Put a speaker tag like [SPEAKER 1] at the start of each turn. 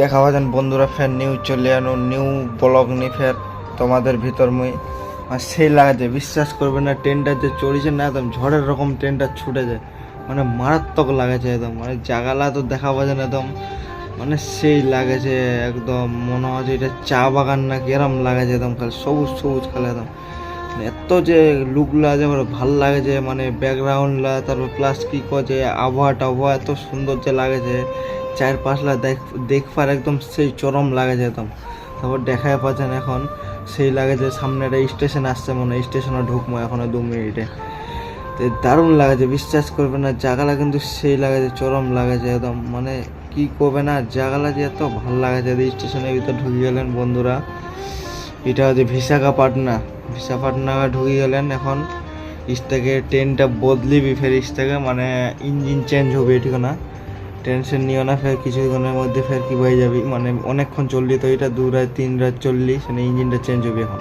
[SPEAKER 1] দেখা যান বন্ধুরা ফের নিউ চলে আনো নিউ ব্লগ নি ফের তোমাদের ভিতর মুই আর সেই লাগাছে বিশ্বাস করবে না, ট্রেনটা যে চড়িছে না একদম, ঝড়ের রকম ট্রেনটা ছুটে যায়। মানে মারাত্মক লাগাছে একদম মানে জাগালা তো দেখা পাচ্ছে না একদম। মানে সেই লাগেছে একদম, মনে হচ্ছে এটা চা বাগান না কিরম লাগেছে একদম, খালি সবুজ সবুজ খালি একদম। এত যে লুকলা যে ভালো লাগেছে মানে ব্যাকগ্রাউন্ডলা তারপর প্লাস কি করছে আবহাওয়া টাবহাওয়া এত সুন্দর যে লাগেছে চার পাঁচলা দেখ, দেখবার একদম সেই চরম লাগে যে একদম। তারপর দেখাই পাচ্ছেন এখন, সেই লাগে যে সামনে একটা স্টেশন আসছে মনে হয় স্টেশনে ঢুকবো এখনও দু মিনিটে। তো দারুণ লাগে যে, বিশ্বাস করবে না জায়গাটা কিন্তু সেই লাগে যে, চরম লাগে যে একদম। মানে কি করবে না জায়গাটা যে এত ভালো লাগেছে স্টেশনের ভিতরে ঢুকে গেলেন বন্ধুরা। এটা হচ্ছে বিশাখাপাটনা ঢুকে গেলেন। এখন স্টাকে ট্রেনটা বদলিবি ফের ইস মানে ইঞ্জিন চেঞ্জ হবে ঠিকানা। টেনশন নিও না, ফের কিছুক্ষণের মধ্যে ফের কি হয়ে যাবি। মানে অনেকক্ষণ চললি তো এটা, দু রাত, তিন রাত চললি মানে ইঞ্জিনটা চেঞ্জ হবে এখন।